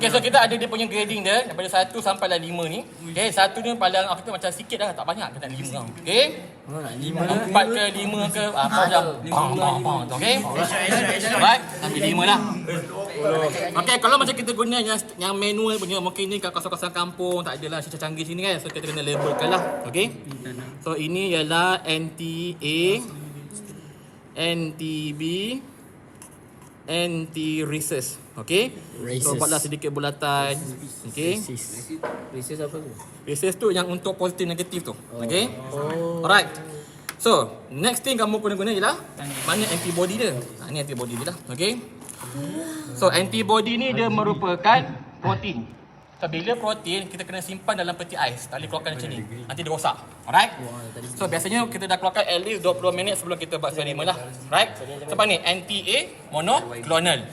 Okay, so kita ada dia punya grading dia daripada 1 sampai lah 5 ni. Okay, satu ni paling aku kata macam sikit dah, tak banyak nak 5 tau. Okay? Oh, nak lima. 4 ke 5 ke apa macam bang bang bang tu okey. Right, ambil 5 lah. Okey, kalau macam kita guna yang yang manual punya mungkin ni kat kawasan-kawasan kampung tak adalah secara canggih sini kan. So kita kena labelkan lah. Okey. So ini ialah NTA NTB anti rhesus. Okey. So buatlah sedikit bulatan. Okey. Resis apa tu? Rhesus tu yang untuk positif negatif tu. Okey. Alright. So, next thing kamu kena guna ialah mana antibody dia. Ha, ni antibody dia lah. Okey. So, antibody ni dia merupakan protein. So, bila protein, kita kena simpan dalam peti ais. Tak boleh keluarkan macam ni. Nanti dia rosak. Alright. So, biasanya kita dah keluarkan at least 20 minit sebelum kita buat eksperimen lah. Right. Sebab ni, NTA monoclonal.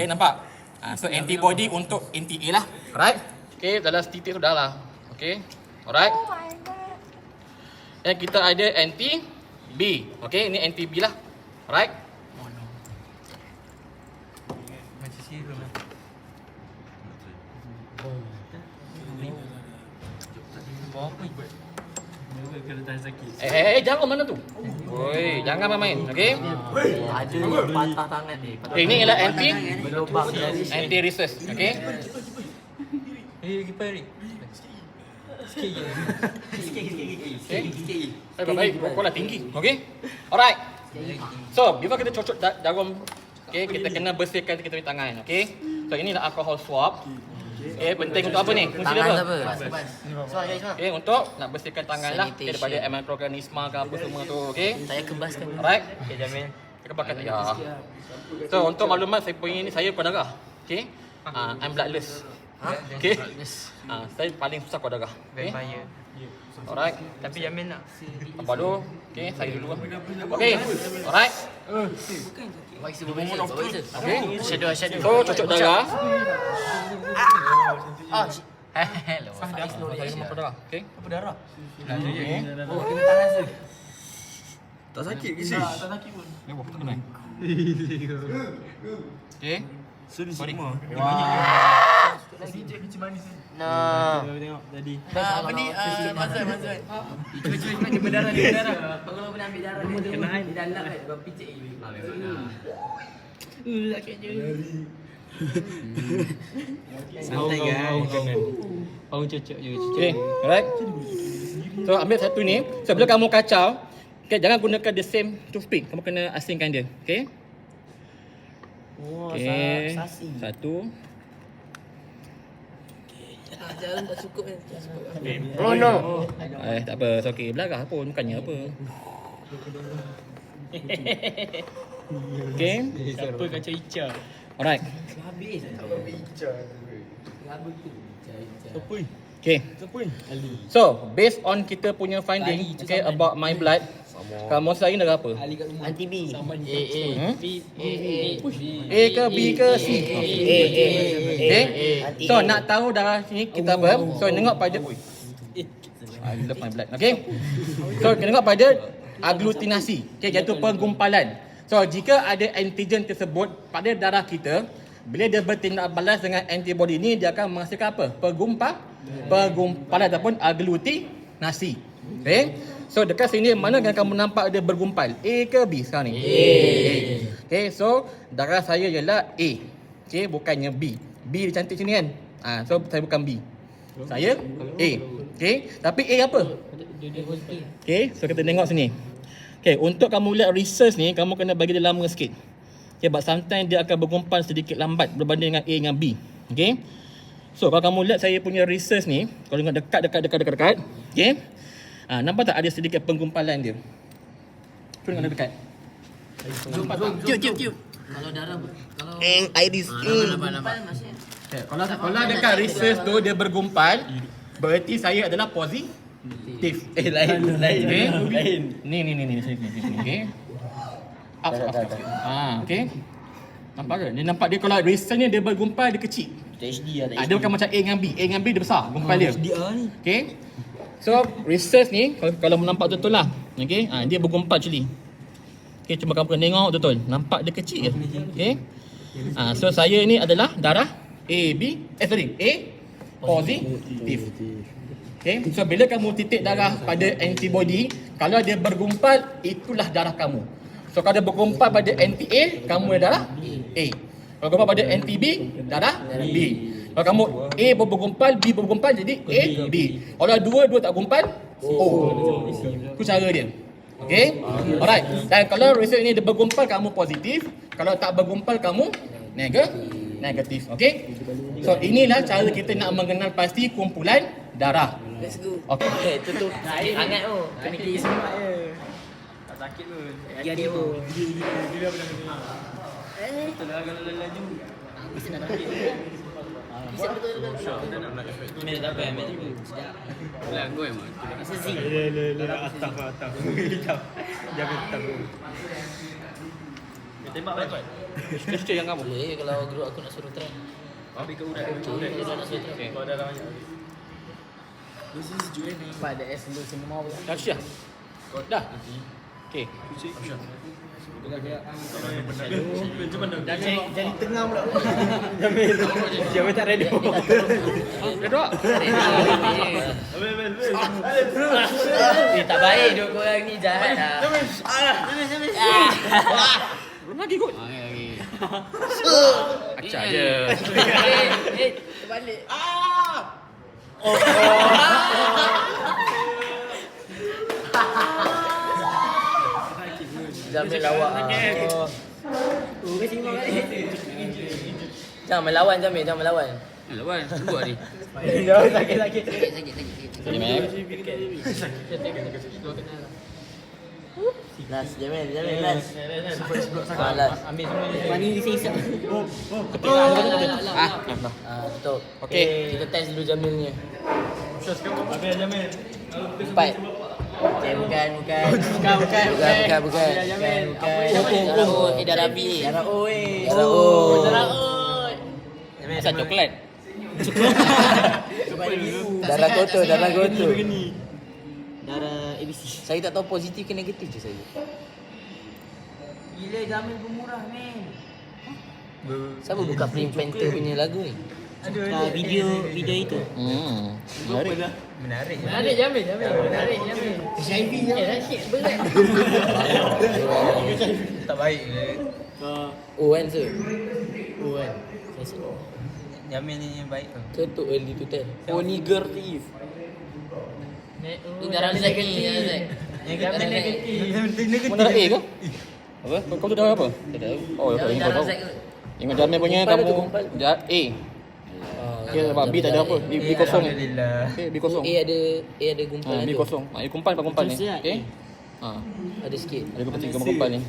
Okay, nampak? Ha, so, antibody untuk NTA lah. Alright. Okay, dalam titik tu dah lah. Okay. Alright. Oh my god. Dan kita ada anti B. Okey, ini anti B lah. Alright. Macam lah. Apa ni? Tahan sakit. Eh, eh, eh jangan mana tu? Oi, jangan main-main. Okey. Ada yang patah tangan ni. Patah Okay, ini ialah anti berlubang dari anti rhesus. Okey. Eh, kipas Eric. Sikit je. Okey. Baik, baik. Pokok lah tinggi. Okey. Alright. So, before kita cocok jarum Okey, kita kena bersihkan kita punya tangan, okey? So, ini adalah alcohol swab. Eh, penting untuk apa ni? Fungsi dia Tangan apa? apa? Okey, untuk nak bersihkan tangan lah okay, daripada mikroorganisma ke apa semua tu, okey? Saya kebaskan. Alright. Okay, Jamil. Kita pakai tak? Ya. So untuk maklumat saya punya ni saya berdarah. Okay. Ah, I'm bloodless. Okay. Ah, saya paling susah kuat darah. Okay. Vampire. Alright. Tapi Jamil nak. Apa dulu? Okay, saya dulu. lah. Okay. Alright. Voice over voice. Okay. Shadow shadow. So cocok darah. Oh, shit. Hello. Ah, dah. Saya semua darah. Okay. Apa darah? Nak je. Oh, kena tangan tu. Tak sakit ke sih? Ni buat kena. Okay. Nah. Tengok tadi. Ah, apa ni? Mazan, Mazan. Cuba cuba cuba dia berdarah dia berdarah. Kalau pernah ambil darah dia kena di dalam kan kau picit je. Ah, Uh, sakit je. Santai guys. Pau cocok je. Okay. Alright. So ambil satu ni. So bila kamu kacau, okay, jangan gunakan the same toothpick. Kamu kena asingkan dia. Okay. Oh, Okay. sasi. Satu. Jalan tak cukup kan. Tak cukup. Oh no. Eh tak apa. So, okay. Belarah pun bukannya apa. okay. Siapa kacau Ica? Alright. Habis. Siapa? Okay. Siapa? Ali. So, based on kita punya finding, okay, about my blood, kamu saya negara apa? Ali kat rumah. Anti B. A A. Hmm? B A A. A ke B ke C? A A. Okay. So, nak tahu darah sini kita apa? So, tengok pada... I love my blood. Okay. So, kita tengok pada aglutinasi. Okay, iaitu penggumpalan. So, jika ada antigen tersebut pada darah kita, bila dia bertindak balas dengan antibody ni, dia akan menghasilkan apa? Penggumpal, penggumpalan ataupun aglutinasi. Okay. So, dekat sini, mana yang kamu nampak dia bergumpal? A ke B sekarang ni? A. Okay, so darah saya ialah A. Okay, bukannya B. B dia cantik sini kan? Ah, so saya bukan B. Saya A. Okay, tapi A apa? Okay, so kita tengok sini. Okay, untuk kamu lihat research ni, kamu kena bagi dia lama sikit. Okay, but sometimes dia akan bergumpal sedikit lambat berbanding dengan A dengan B. Okay. So, kalau kamu lihat saya punya research ni, kalau tengok dekat, dekat, dekat, dekat, dekat. Okay. Ah, nampak tak ada sedikit penggumpalan dia? Cuba tengok dekat. Nampak? Cute cute cute. Kalau darah kalau Eng Iris. nampak nampak maksudnya. Okay, kalau kalau dekat research tu dia bergumpal, berarti saya adalah positif. Eh lain lain. Okay. Lain. Ni ni ni ni sini sini sini. Okay. Up up up. Ah, okay. Nampak ke? Dia nampak dia kalau research ni dia bergumpal dia kecil. HD lah Ah, dia bukan macam A dengan B. A dengan B dia besar gumpal dia. Dia ni. Okay. So research ni kalau, menampak betul lah. Okay. Ah, dia bergumpal actually. Okay, cuma kamu tengok betul. Nampak dia kecil je. Okay. Ah, so saya ni adalah darah A B eh sorry A positif. Okay, so bila kamu titik darah pada antibody, kalau dia bergumpal, itulah darah kamu. So kalau dia bergumpal pada anti-A, kamu adalah A. Kalau bergumpal pada anti-B, darah B. Kalau kamu A bergumpal, B bergumpal, jadi A, B. Kalau dua-dua tak gumpal, O. Itu cara dia. Okay? Alright. Dan kalau result ini dia bergumpal, kamu positif. Kalau tak bergumpal, kamu negatif. Negatif. Okay? So inilah cara kita nak mengenal pasti kumpulan darah. Let's go. Okay. Eh, tu tu. Sakit hangat tu. Kena kiri semak je. Tak sakit pun. Lagi ada tu. Betul lah kalau laju. Mel tak apa, Mel. Lah, gue emang. Masa zik. Atap atap. Hijab. Jangan atap. Tembak baik. Question yang kamu. Boleh kalau group aku nak suruh try. Habis ke urat. Okay, dia dah suruh try. Kau dah banyak. Pada S dulu semua pun. Dah Dah. Jadi jadi tengah pula. Jangan tak ready. Dah dua. Eh tak baik duk korang ni jahat lah. Belum lagi kot. Acak je. Eh, eh, Jamil lawak ah. Jangan melawan Jamil, jangan melawan. Lawan, tunggu hari. Sakit sakit. Sakit sakit sakit. Sini, Mac. Last Jamil, Jamil last. Ah last. Ambil semua ni. Mani sisa. Ketika ada kata betul. Ah, dah. Ah tutup. Okey. Kita test dulu Jamil ni. Empat. Bukan, bukan. Bukan, bukan, bukan. Bukan, bukan. Bukan, bukan. Darah O, eh, darah B. Darah O, eh. Darah coklat. Kotor, darah kotor. Darah ABC. Saya tak tahu positif ke negatif je saya. Gila Jamil pemurah men. Siapa buka Pink Panther punya lagu ni? Aduh, video video itu. Hmm. Menarik. Menarik. Menarik Jamil, Jamil. Menarik Jamil. HIV Eh, sakit berat. Tak baik. Kan sir? Oh kan. Jamin ni baik tu. Ketuk early to tell. Oh negatif. Ini darah ni, darah Zack. Jamil negatif. Kau darah A ke? Apa? Kau, kau tu darah apa? Tak tahu. Oh, kau ingat kau tahu. Ingat Jamil punya Gumpal kamu atau gumpal? Okay, sebab B tak ada apa. B, B kosong. Okay, B kosong. A ada A ada gumpal Ha, B kosong. Ha, ini kumpal apa kumpal ni? Okay. Ha. Ada sikit. Ada kumpal tiga kumpal ni.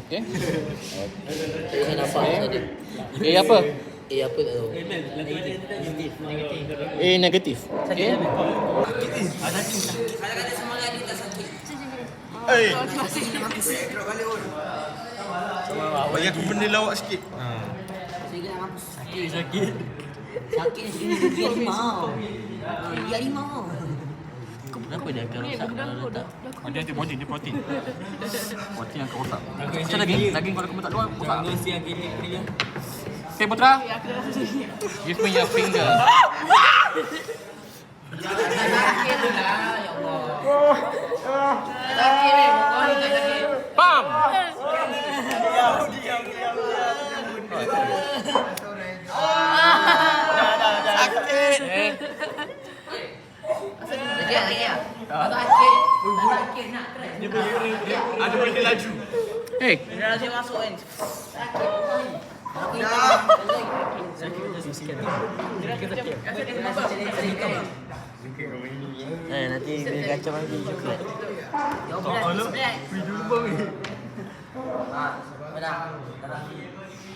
Tadi saya nampak ada. A apa? A apa tak tahu. A negatif. Okay. Bagi aku benda lawak sikit. Sakit sakit. Sakit sini dia harimau. Kenapa dia akan rosak kalau letak? Oh, dia antibody, dia protein. Protein yang kau rosak. Macam daging, daging kalau kamu tak luar, rosak. Ganggu si yang kiri kiri dia. Okay, Putra. Give me your finger. Sakit ni, kau ni laju. Hey, Dia rasa masuk kan. Eh nanti dia kacau lagi coklat.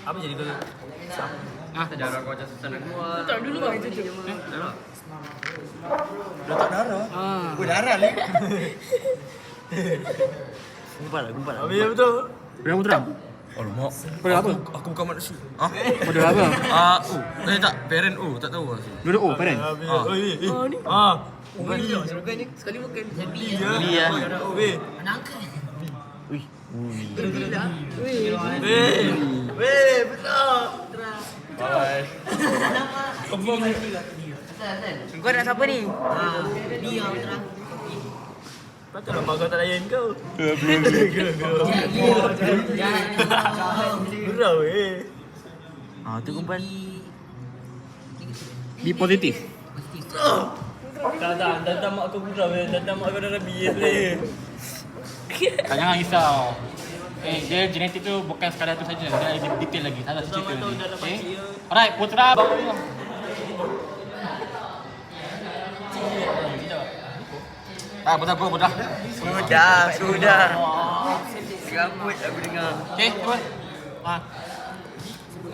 Apa jadi kau? Ah, darah kau macam susah nak keluar. Tak dulu bang itu. Eh, darah. Dah tak darah. Oh, darah ni. Gumpal lah, gumpal lah. Habis betul. Berapa Putra? Alamak. Kau dah apa? Aku, aku bukan manusia. Ah? Kau dah apa? Ah, oh. Eh tak, parent oh, tak tahu aku. Dua-dua O, parent. Ah. Oh, ni. Ah. Bukan dia. Sekali bukan. Happy Dia. Dia. Oh, weh. Anak angkat. Weh. Weh, betul. Bye. Confirm ni. Kau nak siapa ni? Patutlah mak kau tak layan kau. Gurau eh. Ah, tu kumpulan. Be positif. Tak tak, datang mak kau gurau eh. Datang mak kau dah rabi eh. Tak jangan risau. Eh, dia genetik tu bukan sekadar tu saja. Dia ada detail lagi. Tak ada cerita lagi. Okay. Alright, Putra. Ah, Putra, Putra, Putra. Sudah, sudah. Serabut aku dengar. Okay, cuba. Ah.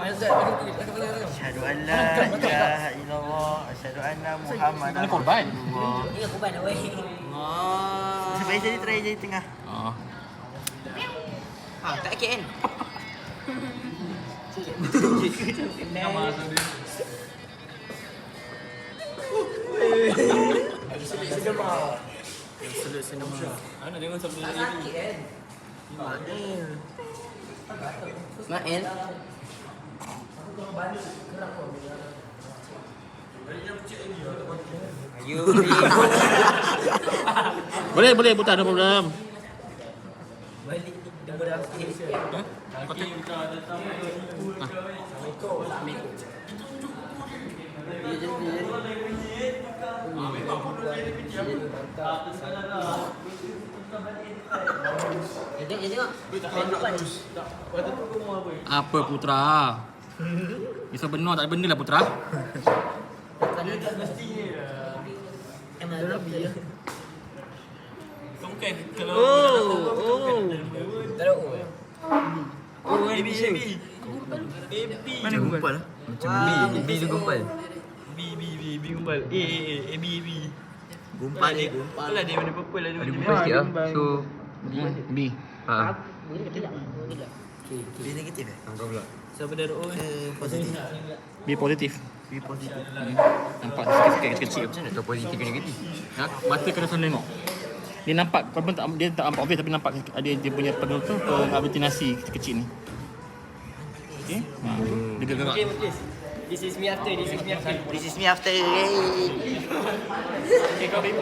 Asyhadu an la ilaha illallah. Asyhadu anna Muhammad Ini korban. Ini aku ban away. Sebab jadi try jadi tengah. Oh. Ah, tak KN. Ana tengok sampai ni. Ismail. Ayu. Boleh, boleh Putra, no problem. Balik daripada aku. Jadi jadi tengok. Apa Putra? Risau benar tak ada benda lah Putra. Emang lebih ya. Tongkai kalau Oh, oh. Kalau oh. Oh, baby, baby. baby. Mana gumpal? Macam B, B tu gumpal. B B B B gumpal. A A A A B B. Gumpal ni gumpal. Apalah dia mana purple ada Ada gumpal sikit lah. So, B. ha. Boleh tidak? Boleh tak? B negatif eh? Kau pula. Siapa dah O? Eh, positif. B positif. B positif. Nampak sikit-sikit kecil. Macam mana tahu positif ke negatif? Ha? Mata kena sana tengok. Dia nampak walaupun tak dia tak nampak obvious tapi nampak ada dia punya peng tu pengaglutinasi kecil ni. Okey. Ha. Dia gerak. Okay, please. This is me after. This is me after. This is me after. Okey kau baby.